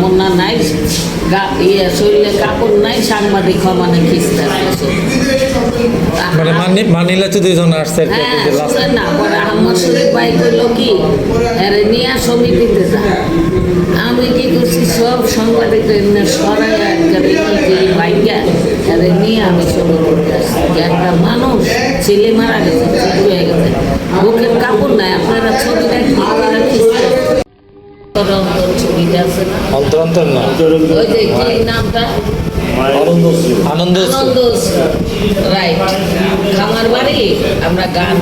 মুন্না নাই গা ইয়ে শরীরে কাপড় নাই সাংবাদিক মানে খিস্তা মানে মানি মানিলা তো দুইজন আসছে না পরে আহমদ শরীফ ভাই করল কি আরে নিয়ে সমিতিতে যা আমি কি করছি সব সাংবাদিক এমনি সরাই একবারে কি যে ভাইয়া নিয়ে আমি সমিতিতে আসছি। যে একটা মানুষ ছেলে মারা গেছে ছেলে হয়ে গেছে। বুকের কাপড় নাই আপনারা ছবিটা কি করে ছবিটা আছে না? অন্তর অন্তর না। ওই যে কি নামটা? আনন্দ রাইট খামার বাড়ি আমরা গান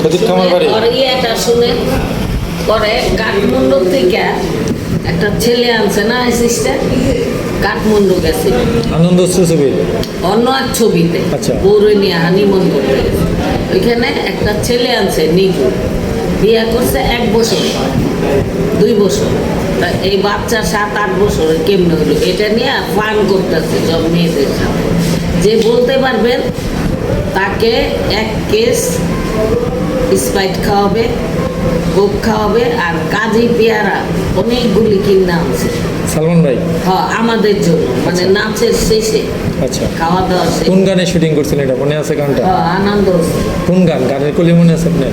ক্ষতির খামার বাড়ি? ওর ইয়েটা শুনে পরে কাঠমান্ডু থেকে একটা ছেলে আনছে না সিস্টার কাঠমান্ডু গেছে। আনন্দ ছবি? অন্য এক ছবিতে। আচ্ছা। পৌরে নিয়ে হানিমন করতে। ওইখানে একটা ছেলে আনছে নিগু। বিয়ে করছে এক বছর দুই বছর। তা এই বাচ্চা সাত আট বছর কেমনে হলো? এটা নিয়ে ফান করতেছে সব মেয়েদের সাথে। যে বলতে পারবেন তাকে এক কেস স্প্রাইট খাওয়াবে। কোক খাওয়াবে আর কাজী পেয়ারা অনেকগুলি কিনে আনছে সালমান ভাই। হ্যাঁ আমাদের জন্য মানে নাচের শেষে। আচ্ছা। খাওয়া দাওয়া শেষে। কোন গানে শুটিং করছেন এটা? মনে আছে গানটা? হ্যাঁ, আনন্দ কোন গান? গানের কলি মনে আছে আপনার?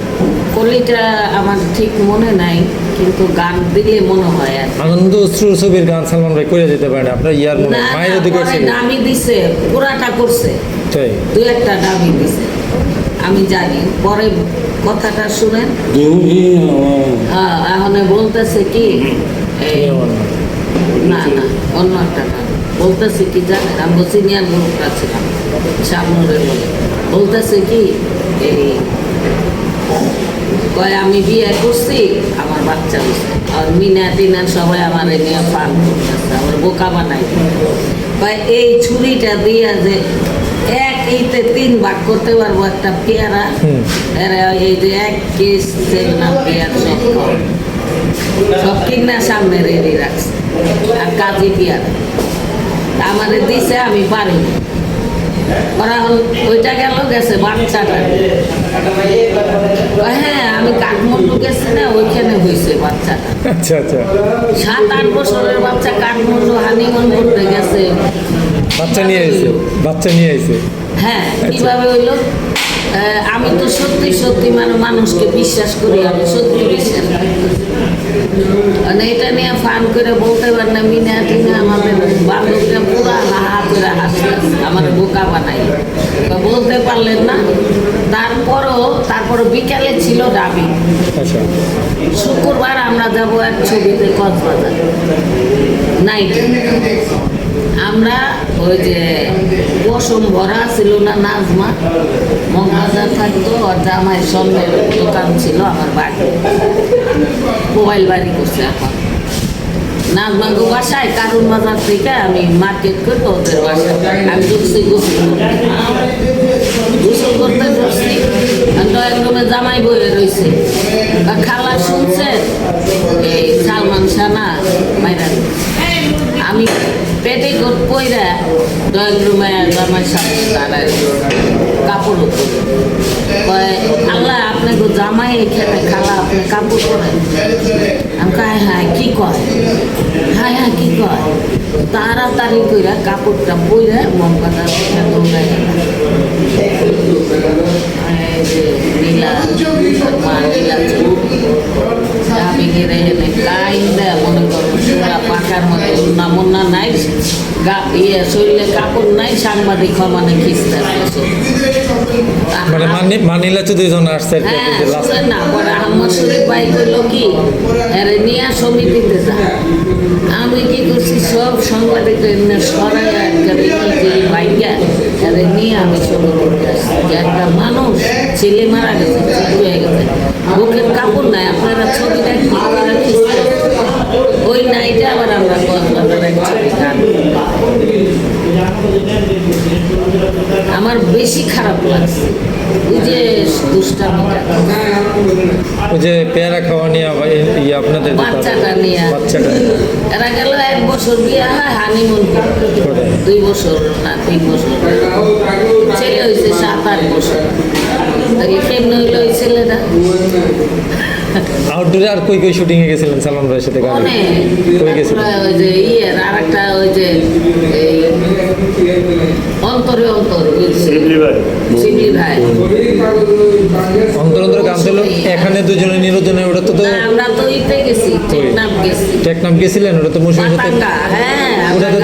কলিটা আমার ঠিক মনে নাই কিন্তু গান দিলে মনে হয় আর আনন্দ অশ্রু ছবির গান সালমান ভাই করে যেতে পারেন আপনার ইয়ার মনে মায়ের দামি দিছে পুরাটা করছে। তাই? দু একটা দামি দিছে। আমি জানি। পরে কথাটা শুনেন। হ্যাঁ এখন বলতেছে কি? এই, না না অন্য একটা বলতেছে কি জানেন? আমি সিনিয়র গ্রুপটা ছিলাম। বলে। বলতেছে কি এই কয় আমি বিয়ে করছি আমার বাচ্চা হয়েছে। আর মিনা টিনা সবাই আমার এ নিয়ে ফান করতেছে। আমার বোকা বানাই কয় এই ছুরিটা দিয়ে যে এক ইতে তিন ভাগ করতে পারব একটা পেয়ারা। এই যে এক কেস না পেয়ার সব। সব কিনা সামনে রেডি রাখছে। আর কাজী পেয়ারা। তা দিছে আমি পারি ওরা ওইটা গেল গেছে বাচ্চাটা হ্যাঁ আমি কাঠমান্ডু গেছি না ওইখানে হয়েছে বাচ্চাটা আচ্ছা আচ্ছা। সাত আট বছরের বাচ্চা কাঠমান্ডু হানিমুন করতে গেছে। বাচ্চা নিয়ে এসে বাচ্চা নিয়ে এসে হ্যাঁ কীভাবে হইল। আমি তো সত্যি সত্যি মানে মানুষকে বিশ্বাস করি আমি সত্যি বিশ্বাস করি। মানে এটা নিয়ে ফান করে বলতে পার না মিনা টিনা আমাদের বান্ধবটা পুরা হাহা করে হাসতে আমার বোকা বানাই তো বলতে পারলেন না তারপরও তারপরও বিকালে ছিল ডাবি। আচ্ছা। শুক্রবার আমরা যাব এক ছবিতে কক্সবাজার। নাইটে। আমরা ওই যে পশম ভরা ছিল না নাজমা মগবাজার থাকতো, আর জামাই স্বর্ণের দোকান ছিল আমার বাড়ি। মোবাইল বাড়ি করছে এখন। নাজমা গো বাসায় কারুন বাজার থেকে আমি মার্কেট করব ওদের বাসায়। আমি ঢুকছি গোসল। গোসল করতে ঢুকছি। রুমে জামাই বয়ে রয়েছে। আর খালা শুনছে, এই সালমান শানা মাইরা। আমি পেটে কোট পইরা ড্রয়িং রুমে জামাই সাথে দাঁড়ায়। কাপড় কয়, আল্লাহ, আপনাকে জামাই খেতে খালা, আপনি কাপড় পরেন। আমি কয় হ্যাঁ কি কয়? হ্যাঁ হ্যাঁ কি কয়? তাড়াতাড়ি কইরা কাপড়টা পইরা মন কথা দৌড়ায় যে নীলা, মা নীলা আমি গেলে করো উন্না মুন্না নাই গা ইয়ে শরীরে কাপড় নাই সাংবাদিক মানে খিস্তা মানে মানিলা তো দুইজন আসছে কি হ্যাঁ না পরে ভাই করল কি আরে নিয়ে সমিতিতে যা। আমি কি করছি সব সাংবাদিক এমনি সরাই একবারে কি ভাইয়া আরে নিয়ে আমি সমিতিতে আসছি। একটা মানুষ ছেলে মারা গেছে হয়ে গেছে। বুকের কাপড় নাই আপনারা করে খিস্তা ওই নাইটে আবার আমরা আমার বেশি খারাপ লাগছে। ওই যে দুষ্টামিটা। ওই যে পেয়ারা খাওয়া নিয়ে আপনাদের বাচ্চাটা নিয়ে বাচ্চাটা এরা গেল এক বছর বিয়ে হয় হানিমুন দুই বছর না তিন বছর ছেলে হয়েছে সাত আট বছর। এ কেমনে ওই ছেলেটা? আউটডোরে আর কই কই শুটিং এ গেছিলেন সালমান ভাইয়ের সাথে গানে কই গেছিলেন? ওই যে ইয়ের আর একটা ওই যে এই অন্তরে অন্তর শিবলি ভাই। শিবলি ভাই। অন্তর অন্তর গান ছিল এখানে দুজনে নিরোজনে ওটা তো আমরা তো ইতে গেছি টেকনাফ গেছি। টেকনাম গেছিলেন? ওটা তো মুসলিমের সাথে হ্যাঁ ওটাতে তো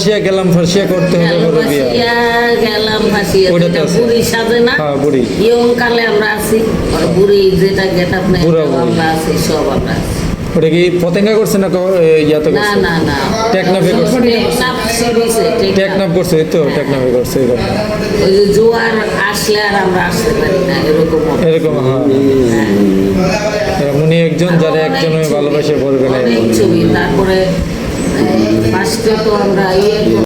ভালোবাসিয়া গেলাম ফার্সিয়া করতে হবে করে বিয়া গেলাম ফাঁসিয়া আছে। বুড়ি সাজে না হ্যাঁ, বুড়ি। ইয়ং কালে আমরা আছি আর বুড়ি যেটা গেট আপ নেই আমরা আছি সব আমরা আছি। ওটা কি পতেঙ্গা করছে না ইয়াতে না করছে না না টেকনাফে করছে। টেকনাফ করছে এই তো টেকনাফে করছে এই ওই যে জোয়ার আসলে আর আমরা আসতে পারি না এরকম। এরকম হ্যাঁ উনি একজন যারা একজন ভালোবাসে পড়বে না অনেক ছবি তারপরে ফার্স্টে তো আমরা ইয়ে